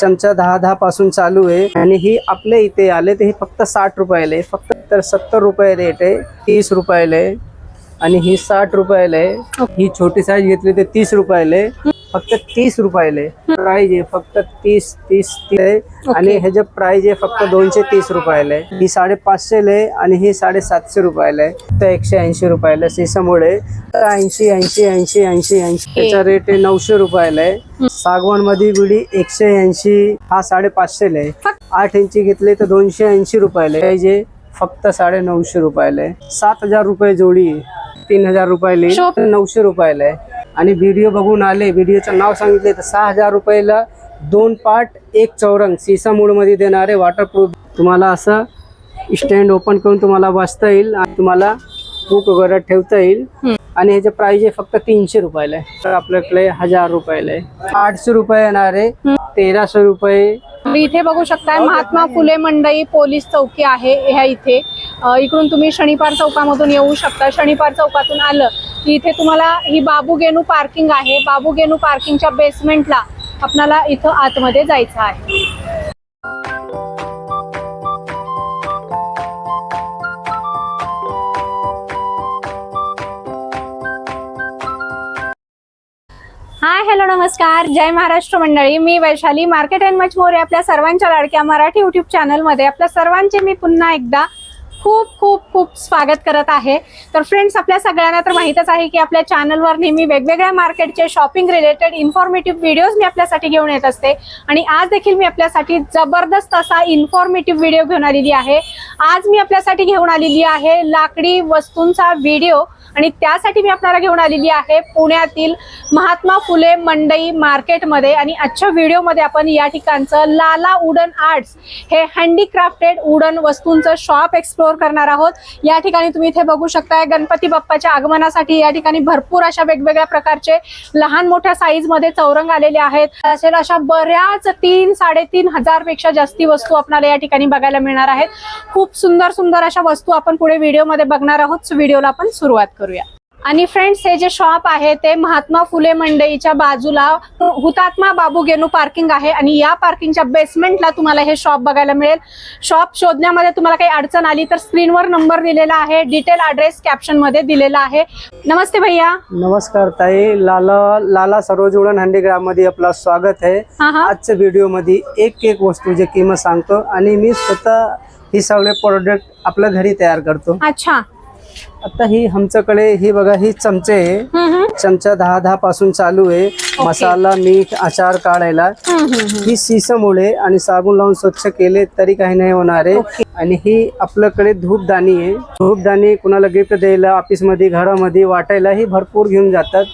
चमचा दहा दहा पासून चालू आहे. आणि ही आपल्या इथे आले तर ही फक्त साठ रुपयाला आहे. फक्त तर सत्तर रुपये रेट आहे. तीस रुपयाला आहे. आणि ही साठ रुपयाला आहे. ही छोटी साईज घेतली तर तीस रुपयाला आहे. फक्त तीस रुपयाला. आहे प्राइस आहे फक्त तीस तीस तीस. आहे आणि ह्याचं प्राइस आहे फक्त दोनशे तीस रुपयाला. आहे ही साडेपाचशेला आहे आणि ही साडेसातशे रुपयाला. आहे तर एकशे ऐंशी रुपयाला सीसामुळे ऐंशी ऐंशी ऐंशी ऐंशी ऐंशी. त्याचा रेट आहे नऊशे रुपयाला. आहे सागवानमध्ये बिडी एकशे ऐंशी हा साडेपाचशेला. आहे आठ इंची घेतले तर दोनशे ऐंशी रुपयाला. आहे जे फक्त साडे नऊशे रुपयाला. आहे सात हजार रुपये जोडी. तीन हजार रुपयाला. नऊशे रुपयाला. आहे आणि व्हिडिओ बघून आले. व्हिडिओचं नाव सांगितले तर सहा हजार रुपयाला दोन पार्ट एक चौरंग. सीसा मूडमध्ये देणारे वॉटरप्रूफ तुम्हाला असं स्टँड ओपन करून तुम्हाला बसता येईल आणि तुम्हाला बुक वगैरे ठेवता येईल. आणि ह्याचे प्राइस आहे फक्त तीनशे रुपयाला आहे. तर आपल्याकडे हजार रुपयाला आहे. आठशे रुपये येणार. आहे तेराशे रुपये तुम्ही इथे बघू शकताय महात्मा फुले मंडई पोलीस चौकी आहे ह्या इथे. इकडून तुम्ही शनिपार चौकामधून येऊ शकता. शनिपार चौकातून आलं की इथे तुम्हाला ही बाबू गेनू पार्किंग आहे. बाबू गेनू पार्किंगच्या बेसमेंटला आपल्याला इथं आतमध्ये जायचं आहे. हाय हॅलो नमस्कार. जय महाराष्ट्र मंडळी. मी Vaishali. Market and much more आपल्या सर्वांच्या लाडक्या मराठी युट्यूब चॅनलमध्ये. आपल्या सर्वांचे मी पुन्हा एकदा खूप खूप खूप स्वागत करत आहे. तर फ्रेंड्स आपल्या सगळ्यांना तर माहीतच आहे की आपल्या चॅनलवर नेहमी वेगवेगळ्या मार्केटचे शॉपिंग रिलेटेड इन्फॉर्मेटिव्ह व्हिडिओज मी आपल्यासाठी घेऊन येत असते. आणि आज देखील मी आपल्यासाठी जबरदस्त असा इन्फॉर्मेटिव्ह व्हिडिओ घेऊन आलेली आहे. आज मी आपल्यासाठी घेऊन आलेली आहे लाकडी वस्तूंचा व्हिडिओ आणि त्यासाठी मी आपल्याला घेऊन आलेली आहे पुण्यातील महात्मा फुले मंडई मार्केटमध्ये. आणि आजच्या व्हिडिओमध्ये आपण या ठिकाणचं लाला वुडन आर्ट्स हे हँडीक्राफ्टेड वुडन वस्तूंचं शॉप एक्सप्लोअर करणार आहोत. या ठिकाणी तुम्ही इथे बघू शकताय गणपती बाप्पाच्या आगमनासाठी या ठिकाणी भरपूर अशा वेगवेगळ्या प्रकारचे लहान मोठ्या साईजमध्ये चौरंग आलेले आहेत. असेल अशा बऱ्याच तीन साडेतीन हजारपेक्षा जास्ती वस्तू आपल्याला या ठिकाणी बघायला मिळणार आहेत. खूप सुंदर सुंदर अशा वस्तू आपण पुढे व्हिडिओमध्ये बघणार आहोत. व्हिडिओला आपण सुरुवात करूया. आणि फ्रेंड्स हे जे शॉप आहे ते महात्मा फुले मंडईच्या बाजूला हुतात्मा बाबू गेनू पार्किंग आहे. आणि या पार्किंगच्या बेसमेंटला तुम्हाला हे शॉप बघायला मिळेल. शॉप शोधण्यामध्ये तुम्हाला काही अडचण आली तर स्क्रीनवर नंबर दिलेला आहे. डिटेल ॲड्रेस कॅप्शनमध्ये दिलेला आहे. नमस्ते भैया. नमस्कार ताई. लाला लाला सरोज उडण हँडीक्राफ्टमध्ये आपलं स्वागत आहे. हा हा. आजच्या व्हिडिओमध्ये एक एक वस्तूची किंमत सांगतो आणि मी स्वतः ही सगळे प्रोडक्ट आपल्या घरी तयार करतो. अच्छा. आता ही आमच्याकडे ही बघा ही चमचे आहे. चमचा दहा दहा पासून चालू आहे. मसाला मीठ आचार काढायला. ही सीसमुळे आणि साबण लावून स्वच्छ केले तरी काही नाही होणार आहे. आणि ही आपल्याकडे धूपदाणी आहे. धूपदाणी कुणाला गिफ्ट द्यायला ऑफिसमध्ये घरामध्ये वाटायला ही भरपूर घेऊन जातात.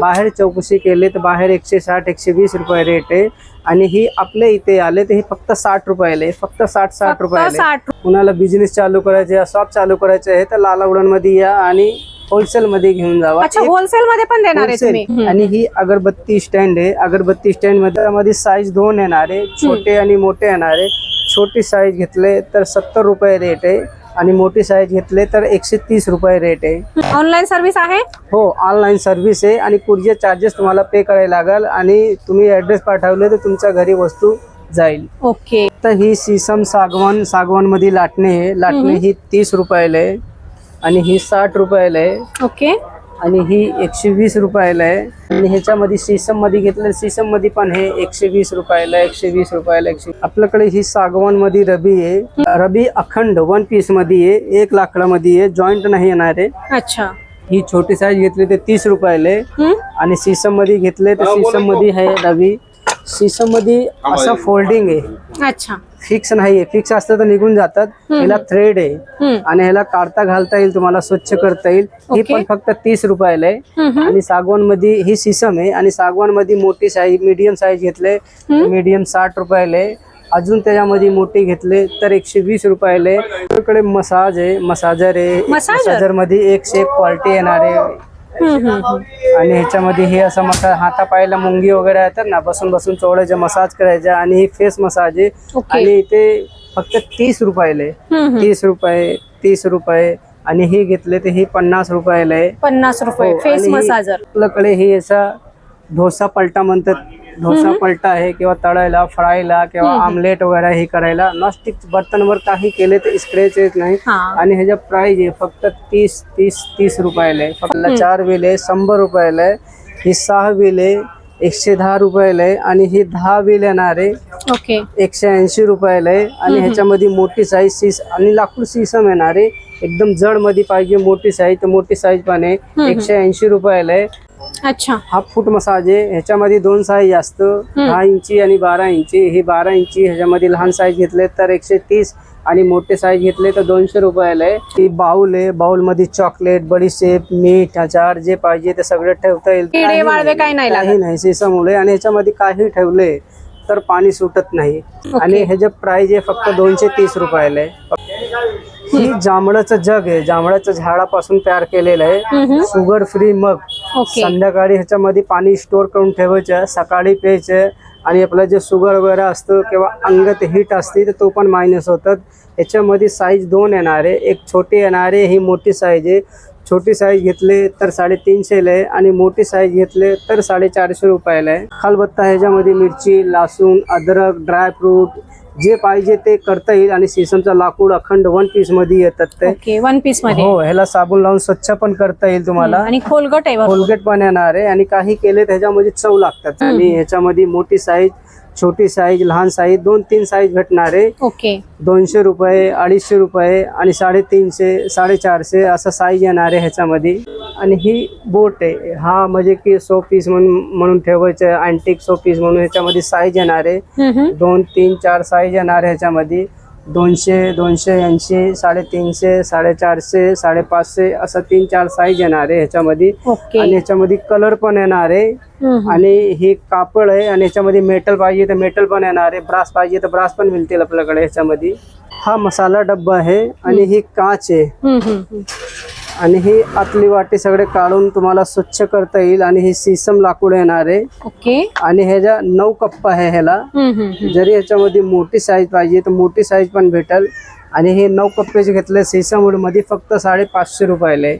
बाहेर चौकशी केले तर बाहेर एकशे साठ एकशे वीस रुपये रेट आहे. आणि ही आपल्या इथे आले तर हे फक्त साठ रुपयाला आहे. फक्त साठ साठ रुपयाला आहे. साठ कुणाला बिझनेस चालू करायचे शॉप चालू करायचे आहे तर लाला उडणमध्ये या आणि होलसेल मध्ये घेऊन जावा. अच्छा एक होलसेल मध्ये पण देणार आहे wholesale. तुम्ही? हम्म. आणि ही अगरबत्ती स्टँड आहे. अगरबत्ती स्टँडमध्ये त्यामध्ये साईज दोन येणार आहे. छोटे आणि मोठे येणार आहे. छोटी साईज घेतले तर सत्तर रुपये रेट आहे. आणि मोठी साईज घेतले तर एकशे तीस रुपये रेट आहे. ऑनलाईन सर्व्हिस आहे? हो ऑनलाईन सर्व्हिस आहे आणि कुरिअर चार्जेस तुम्हाला पे करायला लागेल आणि तुम्ही ऍड्रेस पाठवले तर तुमच्या घरी वस्तू जाईल. ओके तर ही सीसम सागवान सागवानमध्ये लाटणे आहे. लाटणे ही तीस रुपयाला आहे आणि ही साठ रुपयाला आहे. ओके आणि ही एकशे वीस रुपयाला आहे. आणि ह्याच्यामध्ये सीसममध्ये घेतलं सीसममध्ये पण हे एकशे वीस रुपयाला एकशे वीस रुपयाला एकशे आपल्याकडे ही सागवानमध्ये रबी आहे. रबी अखंड वन पीसमध्ये आहे. एक लाकडामध्ये आहे. जॉईंट नाही येणार आहे. अच्छा. ही छोटी साईज घेतली तर तीस रुपयाला आहे. आणि सीसममध्ये घेतले तर सीसममध्ये आहे रबी. सीसममध्ये असं फोल्डिंग आहे. अच्छा. फिक्स नाहीये. फिक्स असतं तर निघून जातात. ह्याला थ्रेड आहे. आणि ह्याला काढता घालता येईल तुम्हाला स्वच्छ करता येईल. ही. पण फक्त तीस रुपयाला आहे. आणि सागवानमध्ये ही सिसम आहे. आणि सागवानमध्ये मोठी साईज मीडियम साईज घेतले मीडियम साठ रुपयाला आहे. अजून त्याच्यामध्ये मोठी घेतले तर एकशे वीस रुपयाला आहे. मसाज आहे मसाजर आहे. मसाजर? मध्ये एकशे एक क्वालिटी येणार आहे. आणि ह्याच्यामध्ये हे असं मसा हातापायला मुंगी वगैरे येतात ना बसून बसून चोळायच्या मसाज करायच्या आणि ही फेस मसाज आहे. आणि इथे फक्त तीस रुपयाला आहे. तीस रुपये तीस रुपये आणि हे घेतले तर हे पन्नास रुपयाला आहे. पन्नास रुपये हो, फेस आणि मसाजर. आपल्याकडे हे असा डोसा पलटा म्हणतात. डोसा पलटा आहे किंवा तळायला फ्रायला किंवा आमलेट वगैरे हे करायला. नॉनस्टिक बर्तनवर काही केले तर स्क्रेच येत नाही. हा. आणि ह्याच्या प्राइस आहे फक्त तीस तीस तीस रुपयाला आहे. फक्त चार वेल आहे शंभर रुपयाला आहे. ही सहा वेल आहे एकशे दहा रुपयाला आहे. आणि ही दहा वेल येणार आहे ओके. एकशे ऐंशी रुपयाला आहे. आणि ह्याच्यामध्ये मोठी साईज सीस आणि लाकूड सीसम येणार. आहे एकदम जडमध्ये पाहिजे मोठी साईज तर मोठी साईज पण आहे. एकशे ऐंशी रुपयाला आहे. अच्छा. हा फूट मसाज आहे. ह्याच्यामध्ये दोन साईज असत दहा इंची आणि बारा इंची. ही बारा इंची ह्याच्यामध्ये लहान साईज घेतले तर एकशे तीस आणि मोठे साईज घेतले तर दोनशे रुपयाला आहे. ही बाउल आहे. बाउलमध्ये चॉकलेट बडीशेप मीठ अचार जे पाहिजे ते सगळं ठेवता येईल. काही नाही. सिसामुळे आणि ह्याच्यामध्ये काही ठेवले तर पाणी सुटत नाही. आणि ह्याचे प्राइस आहे फक्त दोनशे तीस रुपयाला आहे. ही जांभळाचं जग आहे. जांभळाच्या झाडापासून तयार केलेलं आहे. शुगर फ्री मग ओके. संध्याकाळी ह्याच्यामध्ये पाणी स्टोअर करून ठेवायचं सकाळी प्यायचं आणि आपलं जे शुगर वगैरे असतं किंवा अंगात हीट असते तर तो पण मायनस होतात. याच्यामध्ये साईज दोन येणार आहे एक छोटी येणार आहे ही मोठी साईज आहे. छोटी साईज घेतले तर साडेतीनशेला आहे आणि मोठी साईज घेतले तर साडेचारशे रुपयाला आहे. खालबत्ता ह्याच्यामध्ये मिरची लसूण अद्रक ड्रायफ्रूट जे पाहिजे ते करता येईल आणि सिसमचा लाकूड अखंड वन पीसमध्ये येतात ते. ओके वन पीसमध्ये. हो ह्याला साबण लावून स्वच्छ पण करता येईल तुम्हाला. आणि खोलगट आहे. कोलगेट पण येणार आहे आणि काही केले तर ह्याच्यामध्ये चव लागतात. आणि ह्याच्यामध्ये मोठी साईज छोटी साईज लहान साईज दोन तीन साईज भेटणार. आहे ओके दोनशे रुपये अडीचशे रुपये आणि साडेतीनशे साडेचारशे असं साईज येणार आहे ह्याच्यामध्ये. आणि ही बोट आहे. हा म्हणजे की सो पीस म्हणून म्हणून ठेवायचं अँटिक सो पीस म्हणून ह्याच्यामध्ये साईज येणार. आहे. दोन तीन चार साईज येणार आहे ह्याच्यामध्ये. दोनशे दोनशे ऐंशी साडेतीनशे साडेचारशे साडेपाचशे असं तीन चार साईज येणार आहे ह्याच्यामध्ये. आणि ह्याच्यामध्ये कलर पण येणार आहे. आणि हे कापड आहे आणि ह्याच्यामध्ये मेटल पाहिजे तर मेटल पण येणार आहे. ब्रास पाहिजे तर ब्रास पण मिळतील आपल्याकडे ह्याच्यामध्ये. हा मसाला डब्बा आहे आणि ही काच आहे. आणि ही आतली वाटी सगळे काढून तुम्हाला स्वच्छ करता येईल आणि हे सीसम लाकूड येणार आहे. ओके. आणि ह्याच्या नऊ कप्पा आहे ह्याला. जरी ह्याच्यामध्ये मोठी साईज पाहिजे तर मोठी साईज पण भेटेल. आणि हे नऊ कप्प्याचे घेतले सीसामुडमध्ये फक्त साडेपाचशे रुपयाला आहे.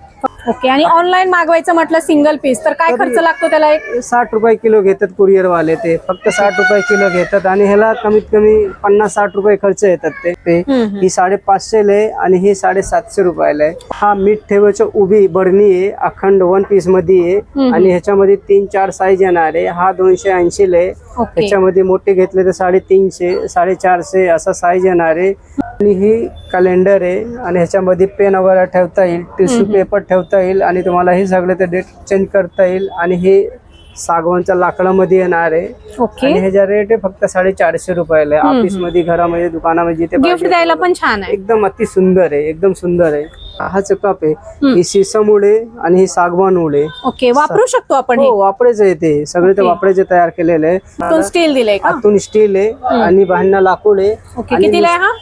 ओके आणि ऑनलाईन मागवायचं म्हटलं सिंगल पीस तर काय खर्च लागतो त्याला एक? साठ रुपये किलो घेतात कुरिअर वाले ते. फक्त साठ रुपये किलो घेतात आणि ह्याला कमीत कमी पन्नास साठ रुपये खर्च येतात ते. ते हम्म, ही साडेपाचशे आहे आणि ही साडेसातशे रुपयाला आहे. हा मीठ ठेवायचं उभी बरणी आहे अखंड वन पीसमध्ये आहे आणि ह्याच्यामध्ये तीन चार साईज येणार आहे. हा दोनशे ऐंशी आहे. ओके. ह्याच्यामध्ये मोठे घेतले तर साडेतीनशे साडेचारशे असा साईज येणार आहे. आणि ही कॅलेंडर आहे आणि ह्याच्यामध्ये पेन वगैरे ठेवता येईल टिश्यू पेपर ठेवता येईल आणि तुम्हाला हे सगळे ते डेट चेंज करता येईल आणि हे सागवानच्या लाकडामध्ये येणार आहे. ओके आणि ह्याचा रेट आहे फक्त साडेचारशे रुपयाला आहे. ऑफिसमध्ये घरामध्ये दुकानामध्ये जिथे गिफ्ट पाहिजे द्यायला पण छान आहे. एकदम अति सुंदर आहे एकदम सुंदर आहे. हा कप आहे. ही सीसम उडे आणि ही सागवान उडे ओके वापरू शकतो आपण हे. हो वापरायचं आहे ते. सगळे ते ओके. वापरायचे तयार केलेले आहे. स्टील दिलंय का? आतून स्टील आहे आणि बाहेरनं लाकूड आहे. ओके आणि कितीला आहे हा?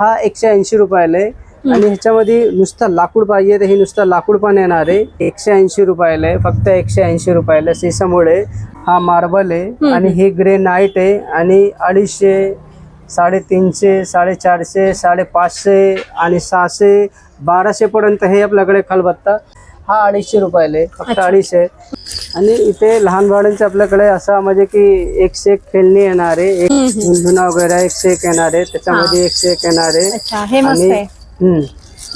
हा एकशे ऐंशी रुपयाला आहे. आणि ह्याच्यामध्ये नुसतं लाकूड पाहिजे तर हे नुसतं लाकूड पण येणार आहे. एकशे ऐंशी रुपयाला आहे फक्त एकशे ऐंशी रुपयाला सीसामुळे हा मार्बल आहे आणि हे ग्रेनाईट आहे आणि अडीचशे साडेतीनशे साडेचारशे साडेपाचशे आणि सहाशे बाराशे पर्यंत हे आपल्याकडे खलबत्ता. हा अडीचशे रुपयाला आहे फक्त अडीचशे. आणि इथे लहान बाळांचे आपल्याकडे असं म्हणजे की एकशे एक खेळणी येणार आहे एक झुंझुना वगैरे एकशे एक येणार आहे त्याच्यामध्ये एकशे एक येणार आहे. हे आणि.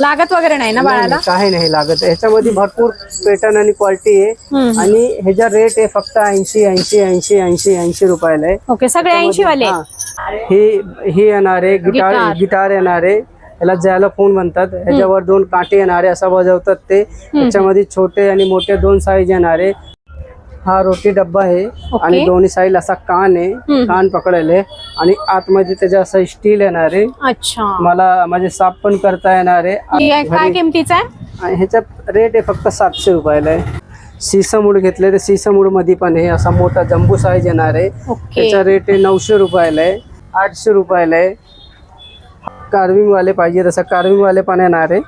लागत वगैरे नाही ना बाळाला? काही नाही लागत. ह्याच्यामध्ये भरपूर पॅटर्न आणि क्वालिटी आहे. आणि ह्याचा रेट आहे फक्त ऐंशी ऐंशी ऐंशी ऐंशी ऐंशी रुपयाला आहे. ओके सगळे ऐंशी वाले हा. येणार आहे गिटार गिटार. येणार आहे. याला ज्याला फोन म्हणतात ह्याच्यावर दोन काटे येणारे असं वाजवतात ते. त्याच्यामध्ये छोटे आणि मोठे दोन साईज येणार आहे. हा रोटी डब्बा आहे. आणि दोन्ही साईड असा कान आहे. कान पकडायला आणि आतमध्ये त्याच्या असं स्टील येणार आहे. अच्छा. मला म्हणजे साफ पण करता येणार आहे. काय किमतीचा आहे? ह्याचा रेट आहे फक्त सातशे रुपयाला आहे. सीसमूड घेतले तर सीसमूडमध्ये पण आहे. असा मोठा जम्बू साईज येणार आहे. त्याचा रेट आहे नऊशे रुपयाला आहे. आठशे रुपयाला आहे. कार्विंग वाले पाहिजे तसं कार्विंग वाले पण येणार आहे.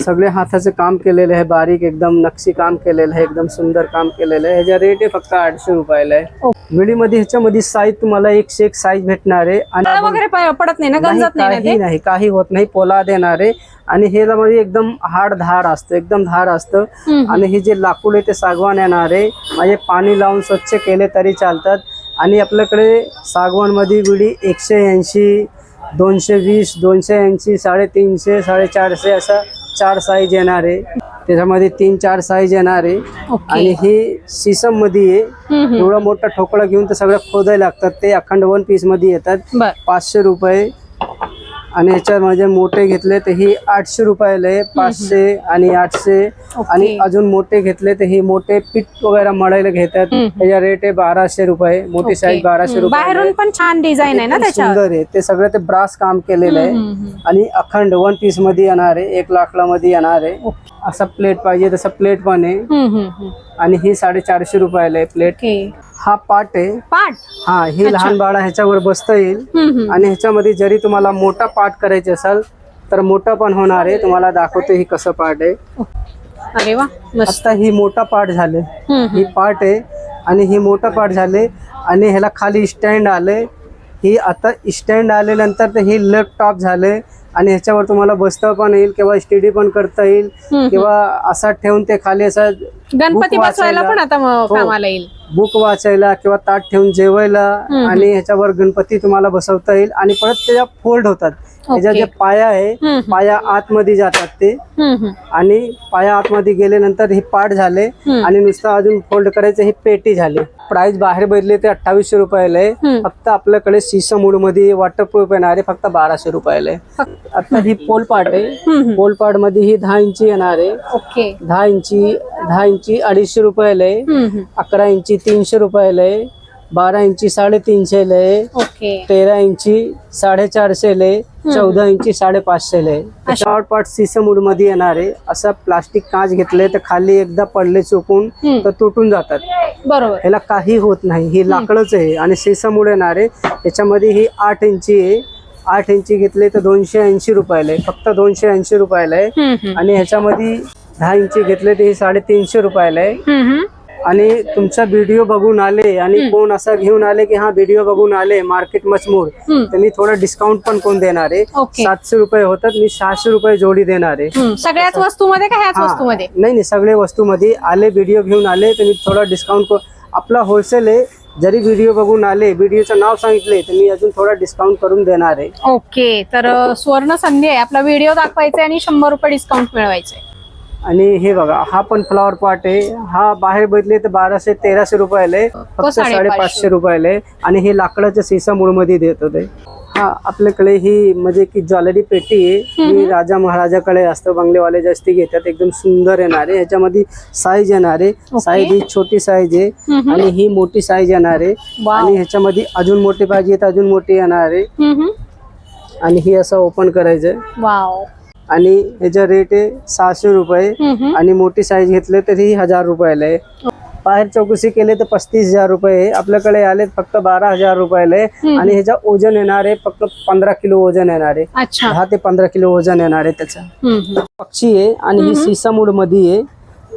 सगळे हाताचं काम केलेलं आहे बारीक एकदम नक्षी काम केलेलं आहे एकदम सुंदर काम केलेलं आहे. ह्याचा रेट आहे फक्त आठशे रुपयाला आहे. विडीमध्ये ह्याच्यामध्ये साईज तुम्हाला एकशे एक साईज भेटणार आहे आणि वगैरे पडत नाही ना नाही, गंजत नाही ना काही ते? नाही काही होत नाही पोलाद येणार आहे. आणि हे मध्ये एकदम हाड धार असतं एकदम धार असतं. हम्म. आणि हे जे लाकूड आहे ते सागवान येणार आहे. म्हणजे पाणी लावून स्वच्छ केले तरी चालतात. आणि आपल्याकडे सागवानमध्ये विडी एकशे ऐंशी दोनशे वीस दोनशे ऐंशी साडेतीनशे साडेचारशे असं चार साईज येणार आहे. त्याच्यामध्ये तीन चार साईज येणार आहे. आणि ही सीसममध्ये आहे. एवढा मोठा ठोकळा घेऊन तर सगळं खोदायला लागतात. ते अखंड वन पीसमध्ये येतात. पाचशे रुपये आणि ह्याच्यामध्ये मोठे घेतले तर ही आठशे रुपयाला आहे पाचशे आणि आठशे. आणि अजून मोठे घेतले तर ही मोठे पीठ वगैरे मळायला घेतात. त्याच्या रेट आहे बाराशे रुपये मोठी साईज. बाराशे. रुपये बाहेरून पण छान डिझाईन आहे ना सुंदर आहे. ते सगळं ते ब्रास काम केलेलं आहे. आणि अखंड वन पीसमध्ये येणार आहे. एक लाखला मध्ये येणार आहे. असा प्लेट पाहिजे तसा प्लेट पण आहे. आणि ही साडेचारशे रुपयाला आहे प्लेट हा पाट आहे. पाट? हा ही लहान बाळा ह्याच्यावर बसता येईल. आणि ह्याच्यामध्ये जरी तुम्हाला मोठा पाठ करायचे असेल तर मोठा पण होणार आहे. तुम्हाला दाखवतो ही कसं पाठ आहे. अरे वा आता ही मोठा पाठ झाले. ही पाठ आहे आणि ही मोठा पाठ झाले आणि ह्याला खाली स्टँड आले ही आता स्टँड आल्यानंतर तर ही लग टॉप झाले आणि ह्याच्यावर तुम्हाला बसता पण येईल किंवा स्टडी पण करता येईल. किंवा असा ठेवून ते खाली असं गणपती बसवायला वाचायला. पण आता हो. कामाला येईल बुक वाचायला किंवा ताट ठेवून जेवायला. आणि ह्याच्यावर गणपती तुम्हाला बसवता येईल आणि परत त्याच्या फोल्ड होतात त्याच्या जे पाया आहे. पाया आतमध्ये जातात ते. आणि पाया आतमध्ये गेल्यानंतर हे पाठ झाले. आणि नुसतं अजून फोल्ड करायचं ही पेटी झाली प्राइस बाहेर बदले ते अठ्ठावीसशे रुपयाला आहे. फक्त आपल्याकडे सीसम मूडमध्ये वॉटरप्रूफ येणार आहे फक्त बाराशे रुपयाला आहे. आता ही पोल पाट आहे. पोल पाटमध्ये ही दहा इंची येणार आहे. दहा इंची दहा इंची अडीचशे रुपयाला आहे. अकरा इंची तीनशे रुपयाला आहे. बारा इंची साडेतीनशेला आहे. तेरा इंची साडेचारशेला आहे. चौदा इंची साडेपाचशेला आहे. शॉर्ट पार्ट सिसममध्ये येणार आहे. असं प्लास्टिक काच घेतले तर खाली एकदा पडले चुकून. तर तुटून जातात. बरोबर. ह्याला काही होत नाही. ही लाकडच आहे आणि सिसम येणार आहे. त्याच्यामध्ये ही आठ इंची आहे. आठ इंची घेतले तर दोनशे ऐंशी रुपयाला आहे. फक्त दोनशे ऐंशी रुपयाला आहे. आणि ह्याच्यामध्ये दहा इंची घेतले तर ही साडेतीनशे रुपयाला आहे. आणि तुमचा व्हिडिओ बघून आले आणि कोण असा घेऊन आले की हा व्हिडिओ बघून आले मार्केट मचमूर. तर मी थोडा डिस्काउंट पण कोण देणार आहे? सातशे रुपये होतात मी सहाशे रुपये जोडी देणार आहे. सगळ्याच वस्तूमध्ये का ह्याच हा. वस्तूमध्ये? नाही नाही सगळे वस्तूमध्ये आले व्हिडिओ घेऊन आले तर मी थोडा डिस्काउंट आपला होलसेल आहे. जरी व्हिडिओ बघून आले व्हिडिओचं नाव सांगितले तर मी अजून थोडा डिस्काउंट करून देणार आहे. ओके तर सुवर्ण संधी आहे. आपला व्हिडिओ दाखवायचा आणि शंभर रुपये डिस्काउंट मिळवायचे आणि हे बघा हा पण फ्लॉवर पॉट आहे. हा बाहेर बदले तर बाराशे तेराशे रुपयाला आहे फक्त साडेपाचशे. रुपयाला. आहे आणि हे लाकडाच्या सीसा मध्ये देत होते. हा आपल्याकडे ही म्हणजे की ज्वेलरी पेटी आहे. ही राजा महाराजाकडे असतं. बंगलेवाले जास्ती घेतात. एकदम सुंदर येणार. आहे ह्याच्यामध्ये साईज येणार आहे. साईज ही छोटी साईज आहे. आणि ही मोठी साईज येणार आहे. आणि ह्याच्यामध्ये अजून मोठी पाहिजे तर अजून मोठी येणार आहे. आणि ही असं ओपन करायचं आणि ह्याचा रेट आहे सहाशे रुपये. आणि मोठी साईज घेतले तरी हजार रुपयाला आहे. बाहेर चौकशी केले तर पस्तीस हजार रुपये आहे. आपल्याकडे आले फक्त बारा हजार रुपयाला आहे. आणि ह्याचा वजन येणार आहे फक्त पंधरा किलो वजन येणार आहे. दहा ते पंधरा किलो वजन येणार आहे त्याचं. पक्षी आहे आणि ही सीसा मूडमध्ये आहे.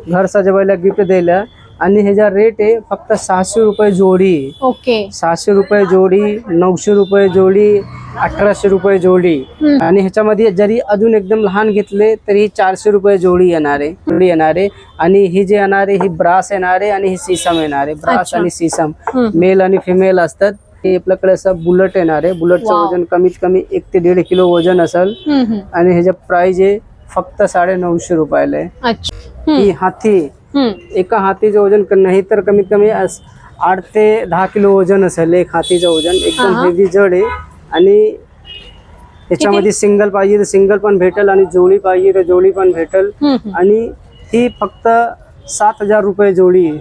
घर सजवायला गिफ्ट द्यायला. आणि ह्याचा रेट आहे फक्त सहाशे रुपये जोडी. ओके सहाशे रुपये जोडी नऊशे रुपये जोडी अठराशे रुपये जोडी हम्म. आणि ह्याच्यामध्ये जरी अजून एकदम लहान घेतले तरी चारशे रुपये जोडी येणार आहे जोडी येणार आहे आणि ही जी येणार आहे ही ब्रास येणार आहे आणि ही सीसम येणार आहे ब्रास. आणि सीसम. मेल आणि फिमेल असतात हे आपल्याकडे असं बुलेट येणार आहे बुलेटचं वज़न कमीत कमी एक ते दीड किलो वज़न असेल हम्म, हम्म. आणि ह्याच्या प्राइस आहे फक्त साडे नऊशे रुपयाला आहे अच्छा हम्म, ही हाती हम्म. एका हातीचं वजन नाही तर कमीत कमी अस- आठ ते दहा किलो वजन असेल एक हातीचं वजन. एकदम. हेवी जड आहे. आणि याच्यामध्ये सिंगल पाहिजे तर सिंगल पण भेटेल आणि जोडी पाहिजे तर जोडी पण भेटेल. आणि ही फक्त सात हजार रुपये जोडी आहे.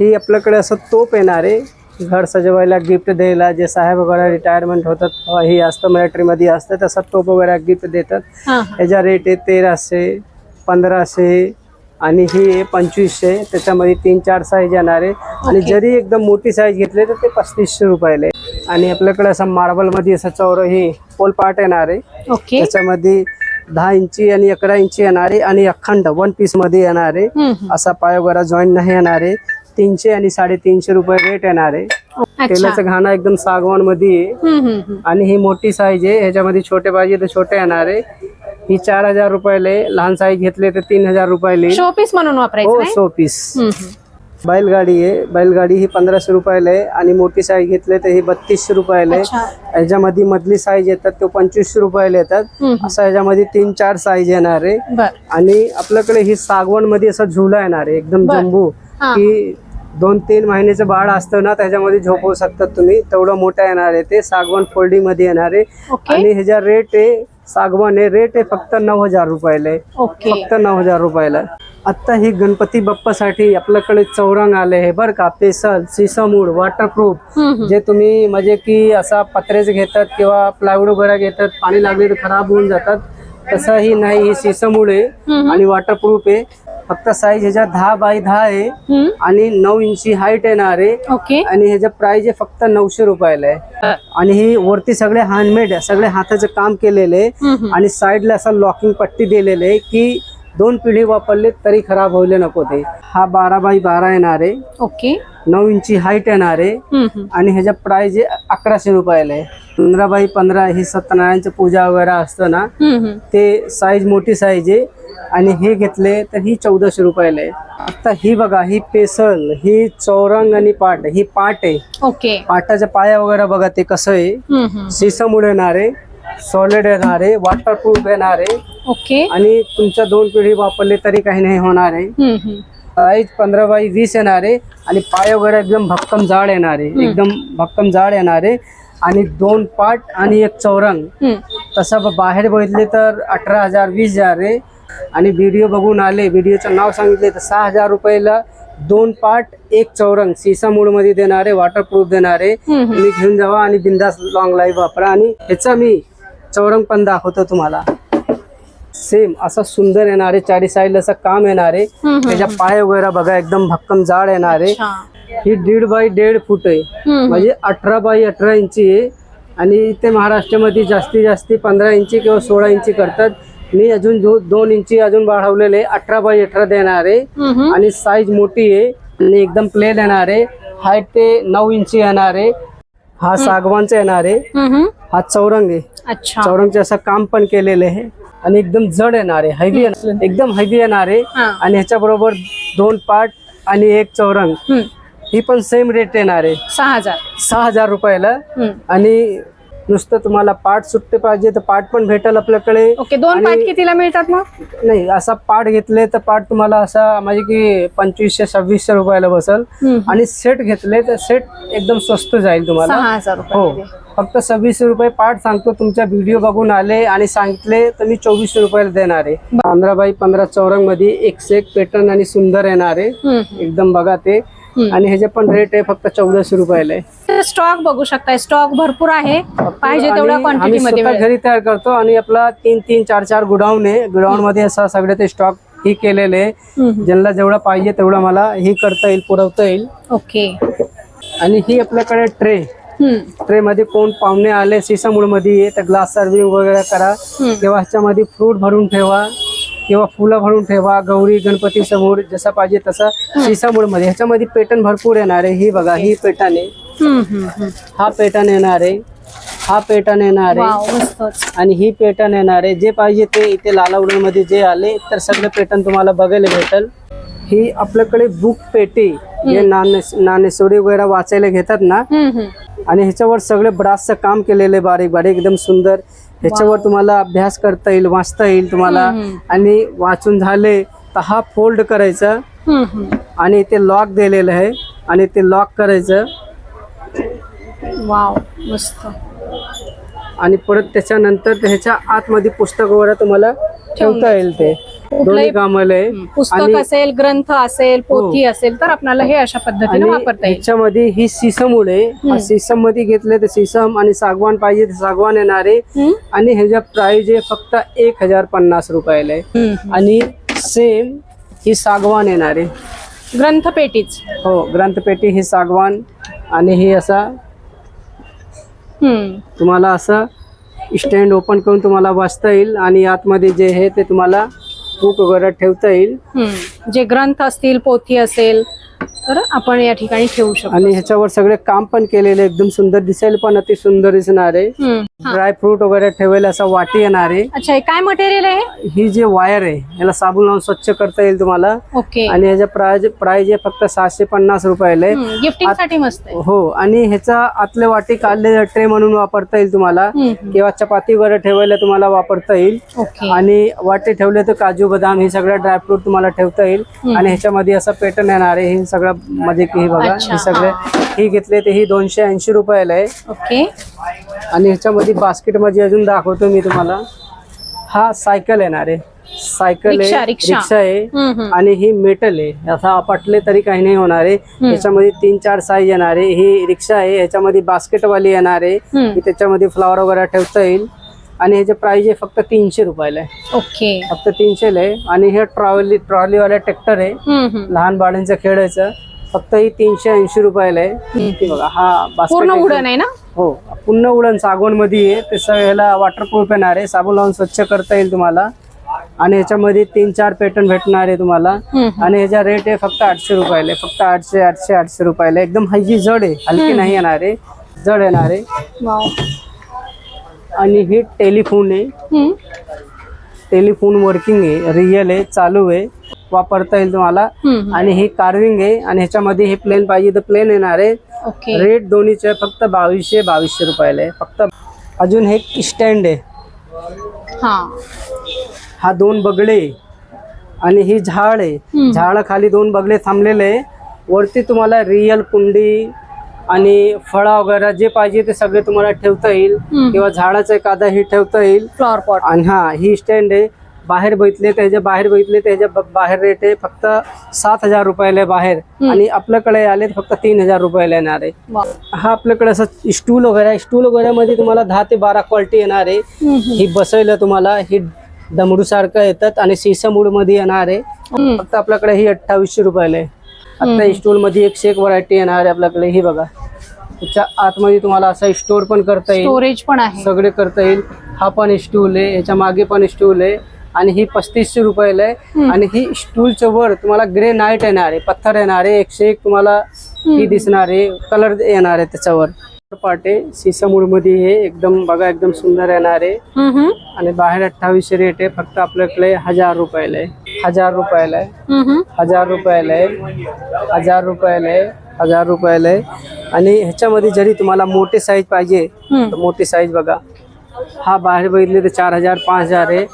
ही आपल्याकडे असं तोप येणार आहे. घर सजवायला गिफ्ट द्यायला जे साहेब वगैरे रिटायरमेंट होतात हे असतं मिलिटरीमध्ये असतं तसं तोप वगैरे गिफ्ट देतात. ह्याचा रेट आहे तेराशे पंधराशे आणि ही पंचवीसशे त्याच्यामध्ये तीन चार साईज येणार. आहे आणि. जरी एकदम मोठी साईज घेतली तर ते पस्तीसशे रुपयाला आहे. आणि आपल्याकडे असं मार्बलमध्ये असं चौर हे पोल पार्ट येणार आहे. त्याच्यामध्ये दहा इंची आणि अकरा इंची येणार आहे आणि अखंड वन पीसमध्ये येणार आहे. असा पाय वगैरे जॉईंट नाही येणार आहे. तीनशे आणि साडेतीनशे रुपये रेट येणार आहे. तेलाचं घाणं एकदम सागवानमध्ये. आणि ही मोठी साईज आहे. ह्याच्यामध्ये छोटे पाहिजे तर छोटे येणार आहे. ही चार हजार रुपयाला आहे. लहान साईज घेतले तर तीन हजार रुपयाला. शोपीस म्हणून वापरायचं हो नाही? सो पीस हम्म, हम्म. बैलगाडी आहे. बैलगाडी ही पंधराशे रुपयाला आहे. आणि मोठी साईज घेतली तर ही बत्तीसशे रुपयाला आहे. अच्छा. ह्याच्यामध्ये मधली साईज येतात तो पंचवीसशे रुपयाला येतात. हम्म. असं ह्याच्यामध्ये तीन चार साईज येणार आहे. बर. आणि आपल्याकडे ही सागवणमध्ये असा झुला येणार आहे. एकदम बर. जम्बू. हा. की दोन तीन महिन्याचं बाळ असतं ना त्याच्यामध्ये झोपवू शकतात तुम्ही. तेवढं मोठं येणार आहे ते. सागवण फोल्डिंगमध्ये येणार आहे. ओके. आणि ह्याचा रेट आहे सागवान आहे रेट आहे फक्त नऊ हजार रुपयाला. आहे ओके. फक्त नऊ हजार रुपयाला. आता ही गणपती बाप्पासाठी आपल्याकडे चौरंग आले आहे बरं का पेसल सिसमूड वॉटरप्रूफ हम्म, हम्म. जे तुम्ही म्हणजे की असा पत्रेच घेतात किंवा प्लायवूड वगैरे घेतात पाणी लागले तर खराब होऊन जातात तसंही नाही ही सिसमूड आहे हम्म. आणि वॉटरप्रूफ आहे. फक्त साईज ह्याच्या दहा बाय दहा आहे. आणि नऊ इंची हाईट येणार आहे. ओके आणि ह्याचं प्राइस आहे फक्त नऊशे रुपयाला आहे. आणि ही वरती सगळे हँडमेड आहे सगळे हाताचं काम केलेलं. आणि साईडला असं लॉकिंग पट्टी दिलेली आहे की दोन पिढी वापरले तरी खराब होईल नको ते. हा बारा बाय बारा येणार आहे. ओके नऊ इंची हाईट येणार आहे. आणि ह्याच्या प्राइस अकराशे रुपयाला आहे. पंधरा बाय पंधरा ही सत्यनारायणचं पूजा वगैरे असतं ना. ते साईज मोठी साईज आहे. आणि हे घेतले तर ही चौदाशे रुपयाला. आहे आता ही बघा ही पेसल ही चौरंग आणि पाट ही पाट. आहे ओके. पाटाच्या पाया वगैरे बघा ते कसं आहे. सिसमूड येणार आहे सॉलिड येणार आहे वॉटरप्रूफ येणार. आहे ओके. आणि तुमच्या दोन पिढी वापरले तरी काही नाही होणार आहे. साईज पंधरा बाय वीस येणार आहे आणि पाय वगैरे एकदम भक्कम जाड येणार. आहे एकदम भक्कम जाड येणार. आहे आणि दोन पाट आणि एक चौरंग. तसं ब- बाहेर बघितले तर अठरा हजार वीस हजार आहे. आणि व्हिडिओ बघून आले व्हिडिओचं नाव सांगितले तर सहा हजार रुपयाला दोन पाट एक चौरंग. सीसा मध्ये देणार वॉटरप्रूफ देणार. तुम्ही घेऊन जावा आणि बिंदास लॉंग लाईफ वापरा. आणि ह्याचा मी चौरंग पण दाखवतो तुम्हाला. सेम असं सुंदर येणार आहे चारी साईडला असं काम येणार. त्याच्या पाय वगैरे बघा एकदम भक्कम जाड येणार. ही दीड बाय दीड फूट आहे. म्हणजे अठरा बाय अठरा इंची आहे. आणि इथे महाराष्ट्रामध्ये जास्तीत जास्ती पंधरा इंची किंवा सोळा इंची करतात. मी अजून जो दोन इंची अजून वाढवलेले अठरा बाय अठरा देणार आहे. आणि साईज मोठी आहे आणि एकदम प्लेन येणार आहे. हाईट ते नऊ इंची येणार आहे. हा सागवानचा येणार आहे. हा चौरंग आहे. अच्छा. चौरंगचे असं काम पण केलेलं आहे. आणि एकदम जड येणार आहे. हैवी एकदम हैवी येणार आहे. आणि ह्याच्या बरोबर दोन पार्ट आणि एक चौरंग. ही पण सेम रेट येणार आहे. सहा हजार. सहा हजार रुपयाला. आणि नुसतं तुम्हाला पार्ट सुट्टे पाहिजे तर पार्ट पण भेटेल आपल्याकडे. ओके दोन आणि- पाट कितीला मिळतात मग? नाही असा पार्ट घेतले तर पार्ट तुम्हाला असा म्हणजे की पंचवीसशे सव्वीसशे रुपयाला बसेल. हम्म. आणि सेट घेतले तर सेट एकदम स्वस्त जाईल तुम्हाला. सहा हजार हो रुपये फक्त सव्वीसशे रुपये पार्ट सांगतो तुमच्या व्हिडिओ बघून आले आणि सांगितले तर मी चोवीसशे रुपयाला देणार आहे. पंधरा बाय पंधरा चौरंगमध्ये एक से एक पॅटर्न आणि सुंदर येणार आहे. हम्म. एकदम बघा ते. आणि ह्याचे पण रेट आहे फक्त चौदाशे रुपयाला स्टॉक बघू शकताय. स्टॉक भरपूर आहे. पाहिजे तेवढ्या क्वांटिटी मध्ये. घरी तयार करतो आणि आपला तीन तीन चार चार गुडाऊन आहे. गुडाऊन मध्ये असं सगळे ते स्टॉक ही केलेले. ज्यांना जेवढा पाहिजे तेवढा मला ही करता येईल पुरवता येईल. ओके. आणि ही आपल्याकडे ट्रे. ट्रे मध्ये कोण पाहुणे आले सिसामूळमध्ये ग्लास सर्विंग वगैरे करा. किंवा ह्याच्यामध्ये फ्रूट भरून ठेवा. किंवा फुलं भरून ठेवा गौरी गणपती समोर जसा पाहिजे तसा सिसामूळमध्ये ह्याच्यामध्ये पेटर्न भरपूर येणार आहे. ही बघा ही पेटर्न आहे. हा पेटर्न येणार आहे. हा पेटर्न येणार आहे. आणि ही पेटर्न येणार आहे. जे पाहिजे ते इथे लालावडे मध्ये जे आले तर सगळे पेटर्न तुम्हाला बघायला भेटेल. ही आपल्याकडे बुक पेटी नाणे नाणेसोडी वगैरे वाचायला घेतात ना. आणि ह्याच्यावर सगळे ब्रासचं काम केलेलं आहे बारीक बारीक एकदम सुंदर. ह्याच्यावर तुम्हाला अभ्यास करता येईल वाचता येईल तुम्हाला. आणि वाचून झाले तर हा फोल्ड करायचा. आणि इथे लॉक दिलेलं आहे. आणि ते लॉक करायचं. वाव मस्त. आणि परत त्याच्यानंतर ह्याच्या आतमध्ये पुस्तक वगैरे तुम्हाला ठेवता येईल ते. दोन्ही कामाला आहे. पुस्तक आणि- असेल ग्रंथ असेल पोथी असेल तर आपल्याला हे अशा पद्धतीने आणि वापरता येईल. ह्याच्यामध्ये ही सिसम आहे सिसममध्ये घेतले तर सिसम आणि सागवान पाहिजे तर सागवान येणार आहे. हम्म. आणि ह्याच्या प्राइस आहे फक्त एक हजार पन्नास रुपयाला आहे. हम्म. आणि सेम ही सागवान येणार आहे. ग्रंथ पेटीच हो ग्रंथपेटी ही सागवान आणि ही असा हम्म. तुम्हाला असं स्टँड ओपन करून तुम्हाला वाचता येईल आणि आतमध्ये जे आहे ते तुम्हाला बुक वगैरे ठेवता येईल हम्म. जे ग्रंथ असतील पोथी असेल तर आपण या ठिकाणी ठेवू शकतो. आणि ह्याच्यावर सगळे काम पण केलेले एकदम सुंदर दिसेल पण अति सुंदर दिसणार आहे. ड्रायफ्रूट वगैरे ठेवायला असा वाटी येणार आहे. अच्छा काय मटेरियल आहे ही? जी वायर आहे याला साबण लावून स्वच्छ करता येईल तुम्हाला. ओके आणि ह्याच्या प्राइज प्राइज आहे फक्त सहाशे पन्नास रुपयाला आहे. गिफ्टिंगसाठी मस्त हो आणि ह्याचा आतले वाटी काढले ट्रे म्हणून वापरता येईल तुम्हाला. किंवा चपाती वगैरे ठेवायला तुम्हाला वापरता येईल. ओके आणि वाटे ठेवले तर काजू बदाम हे सगळं ड्रायफ्रूट तुम्हाला ठेवता येईल. आणि ह्याच्यामध्ये असं पॅटर्न येणार आहे हे सगळं म्हणजे की हे बघा अच्छा, हे सगळे ही. घेतले ते ही दोनशे ऐंशी रुपयाला आहे. ओके. आणि ह्याच्यामध्ये बास्केटमध्ये अजून दाखवतो मी तुम्हाला. हा सायकल येणार आहे सायकल रिक्षा, आहे रिक्षा. रिक्षा आहे. हम्म. आणि ही मेटल आहे. असं आपटले तरी काही नाही होणार आहे. याच्यामध्ये तीन चार साईज येणार आहे. ही रिक्षा आहे ह्याच्यामध्ये बास्केटवाली येणार आहे. हम्म. की त्याच्यामध्ये फ्लावर वगैरे ठेवता येईल. आणि ह्याचे प्राइस आहे फक्त तीनशे रुपयाला आहे. ओके. फक्त तीनशेला आहे. आणि हे ट्रॉली ट्रॉलीवाला ट्रॅक्टर आहे. लहान बाळांचं खेळायचं. फक्त ही तीनशे ऐंशी रुपयाला आहे. बघा हा पूर्ण उडण आहे ना? हो पूर्ण उडण सागवणमध्ये आहे. ते सगळं ह्याला वॉटरप्रूफ येणार आहे. साबण लावून स्वच्छ करता येईल तुम्हाला. आणि ह्याच्यामध्ये तीन चार पॅटर्न भेटणार आहे तुम्हाला. हम्म. आणि ह्याचा रेट आहे फक्त आठशे रुपयाला आहे. फक्त आठशे आठशे आठशे रुपयाला आहे. एकदम ही जी जड आहे. हलकी नाही येणार आहे. जड येणार आहे. वाव. आणि ही टेलिफोन आहे. टेलिफोन वर्किंग आहे रिअल आहे चालू आहे. वापरता येईल तुम्हाला. आणि ही कार्विंग आहे आणि ह्याच्यामध्ये हे प्लेन पाहिजे तर प्लेन येणार आहे. रेट दोन्हीचे फक्त बावीसशे बावीसशे रुपयाला आहे. फक्त अजून हे स्टँड आहे. हा. हा दोन बगळे आणि ही झाड आहे. झाडाखाली दोन बगळे थांबलेले आहे. वरती तुम्हाला रिअल कुंडी आणि फळा वगैरे जे पाहिजे ते सगळे तुम्हाला ठेवता येईल. किंवा झाडाचं एखादा ही ठेवता येईल. फ्लॉवर पॉट आणि हा ही स्टँड आहे. बाहेर बघितले त्याच्या बाहेर बघितले त्याच्या बाहेर रेट आहे फक्त सात हजार रुपयाला आहे बाहेर आणि आपल्याकडे आले फक्त तीन हजार रुपयाला येणार आहे. हा आपल्याकडे असं स्टूल वगैरे आहे. स्टूल वगैरे मध्ये तुम्हाला दहा ते बारा क्वालिटी येणार आहे. ही बसायला तुम्हाला ही दमडू सारखं येतात आणि सीसमूडमध्ये येणार आहे. फक्त आपल्याकडे ही अठ्ठावीसशे रुपयाला आहे. आता स्टूल मध्ये एकशे एक व्हरायटी येणार आहे आपल्याकडे. ही बघा. त्याच्या आतमध्ये तुम्हाला असं स्टोर पण करता येईल. स्टोरेज पण आहे. सगळे करता येईल. हा पण स्टूल आहे. याच्या मागे पण स्टूल आहे. आणि ही पस्तीसशे रुपयाला आहे. आणि ही स्टूलच्या वर तुम्हाला ग्रे नाईट येणार आहे. पत्थर येणार आहे. एकशे एक तुम्हाला ही दिसणार आहे. कलर येणार आहे त्याच्यावर. पार्ट आहे. सीसामूडमध्ये हे एकदम बघा एकदम सुंदर येणार. आहे. आणि बाहेर अठ्ठावीसशे रेट आहे. फक्त आपल्याकडे हजार रुपयाला आहे. हजार रुपयाला आहे. हजार रुपयाला आहे. हजार रुपयाला आहे. हजार रुपयाला आहे. आणि ह्याच्यामध्ये जरी तुम्हाला मोठे साईज पाहिजे. तर मोठी साईज बघा. हा बाहेर बघितले तर चार हजार पाच हजार आहे.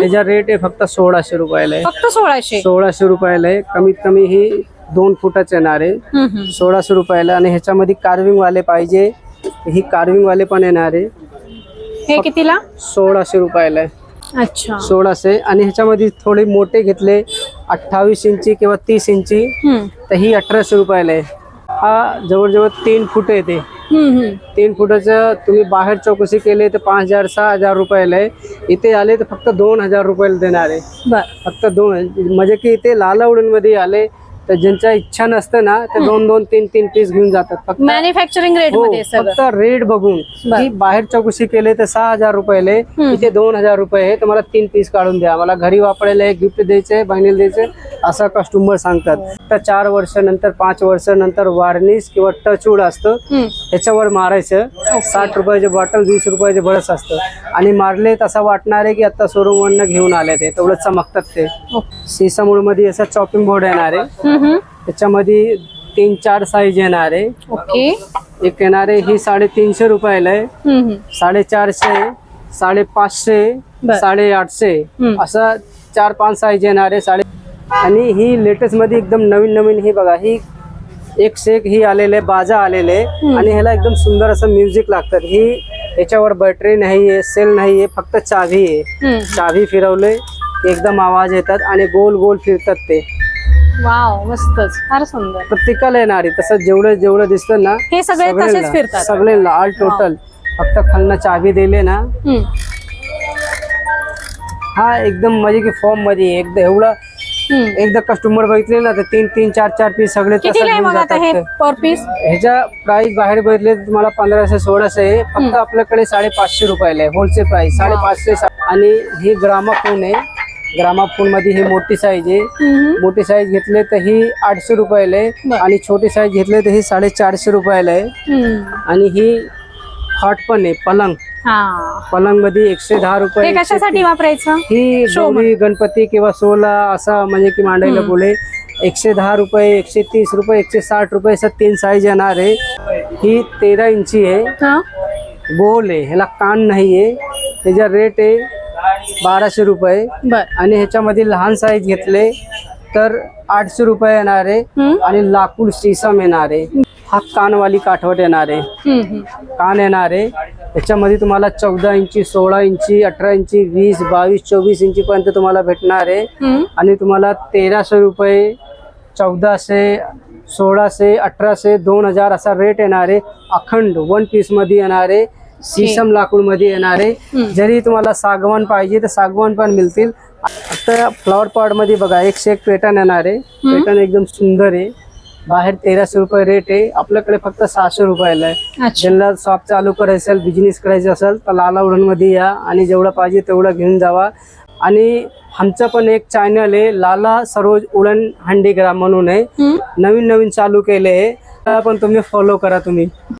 त्याचा रेट आहे फक्त सोळाशे रुपयाला आहे. फक्त सोळाशे. सोळाशे रुपयाला आहे. कमीत कमी ही दोन फुटाच येणार आहे. सोळाशे रुपयाला. आणि ह्याच्यामध्ये कार्विंग वाले पाहिजे. ही कार्विंग वाले पण येणार आहे. हे कितीला? सोळाशे रुपयाला आहे. अच्छा. सोळाशे. आणि ह्याच्यामध्ये थोडे मोठे घेतले अठ्ठावीस इंची किंवा तीस इंची. तर ही अठराशे रुपयाला आहे. हा जवळजवळ तीन फूट आहे ते हम्म, हम्म. तीन फुटाचं तुम्ही बाहेर चौकशी केले तर पाच हजार सहा हजार रुपयाला आहे. इथे आले तर फक्त दोन हजार रुपयाला देणार आहे. फक्त दोन म्हणजे की इथे लालावडून आले तर ज्यांच्या इच्छा नसतं ना ते दोन दोन तीन तीन पीस घेऊन जातात. फक्त मॅन्युफॅक्चरिंग रेट हो, मध्ये सगळं. फक्त रेट बघून. बर. की बाहेर चौकशी केले तर सहा हजार रुपयाले इथे दोन हजार रुपये आहे तर मला तीन पीस काढून द्या. मला घरी वापरायला एक गिफ्ट द्यायचंय बहिणीला द्यायचंय असं कस्टमर सांगतात. तर चार वर्ष नंतर पाच वर्ष नंतर वार्निश किंवा टचवूड असतं. हम्म. त्याच्यावर मारायचं. साठ रुपयाचे बॉटल वीस रुपयाचे बळस असतं. आणि मारले तसं वाटणार आहे की आता शोरूम वरनं घेऊन आले ते तेवढं चमकतात ते. सीसामूळमध्ये असं चॉपिंग बोर्ड येणार. आहे. त्याच्यामध्ये तीन चार साईज येणार आहे. ओके. एक येणार आहे ही साडेतीनशे रुपयाला आहे. हम्म, हम्म. साडेचारशे साडेपाचशे बर. साडेआठशे. हम्म. असं चार पाच साईज येणार आहे साडे आणि ही लेटेस्टमध्ये एकदम नवीन नवीन ही बघा ही एक से एक ही आलेले बाजा आलेले आणि ह्याला एकदम सुंदर असं म्युझिक लागतात. ही याच्यावर बॅटरी नाही आहे सेल नाही आहे फक्त चावी आहे. हम्म. चावी फिरवले एकदम आवाज येतात आणि गोल गोल फिरतात ते. वाव मस्तच. फार सुंदर. प्रत्येकाला येणार आहे. तसं जेवढं जेवढं दिसतं ना हे सगळे तसेच सगळ्यांना- फिरतात. सगळ्यांना ऑल टोटल फक्त खालनं चावी दिले ना. हा एकदम म्हणजे की फॉर्ममध्ये. एकदा एवढा. एकदा कस्टमर बघितले ना तर तीन तीन चार चार पीस सगळे हे. पर पीस ह्याच्या प्राइस बाहेर बघितले तर तुम्हाला पंधराशे सोळाशे फक्त आपल्याकडे साडेपाचशे रुपयाला आहे होलसेल प्राइस साडेपाचशे आणि ही ग्रामाफोन आहे. ग्रामाफोनमध्ये ही मोठी साईज आहे. मोठी साईज घेतले तर ही आठशे रुपयाला आहे. आणि छोटी साईज घेतले तर ही साडेचारशे रुपयाला आहे. आणि ही हॉट पण आहे पलंग. पलंगमध्ये एकशे दहा रुपये कशासाठी वापरायचं? ही शो गौरी गणपती किंवा सोला असा म्हणजे की मांडायला बोले. एकशे दहा रुपये एकशे तीस रुपये एकशे साठ रुपये असं तीन साईज येणार आहे. ही तेरा इंची आहे. गोल आहे ह्याला कान नाही आहे त्याचा रेट आहे बाराशे रुपये. बर. आणि ह्याच्यामध्ये लहान साईज घेतले तर आठशे रुपये येणार आहे हम्म. आणि लाकूड सीसम येणार. आहे हा कानवाली काठवट येणार. आहे हम्म, हम्म. कान येणार. आहे त्याच्यामध्ये तुम्हाला चौदा इंची सोळा इंची अठरा इंची वीस बावीस चोवीस इंची पर्यंत तुम्हाला भेटणार. आहे हम्म. आणि तुम्हाला तेराशे रुपये चौदाशे सोळाशे अठराशे दोन हजार असा रेट येणार. आहे अखंड वन पीसमध्ये येणार. आहे सीसम लाकूडमध्ये येणार. आहे जरी तुम्हाला सागवान पाहिजे तर सागवान पण मिळतील. आता फ्लॉवर पॉटमध्ये बघा एकशे एक पेटर्न येणार. आहे पेटर्न एकदम सुंदर आहे. बाहेर तेराशे रुपये रेट आहे. आपल्याकडे फक्त सहाशे रुपयाला आहे. ज्यांना शॉप चालू करायचं असेल बिझनेस करायचा असेल तर लाला मध्ये या आणि जेवढं पाहिजे तेवढं घेऊन जावा. आणि आमचं पण एक चॅनल आहे लाला सरोज उडण हंडीग्राम म्हणून आहे. नवीन नवीन चालू केले आहे. पण तुम्ही फॉलो करा तुम्ही.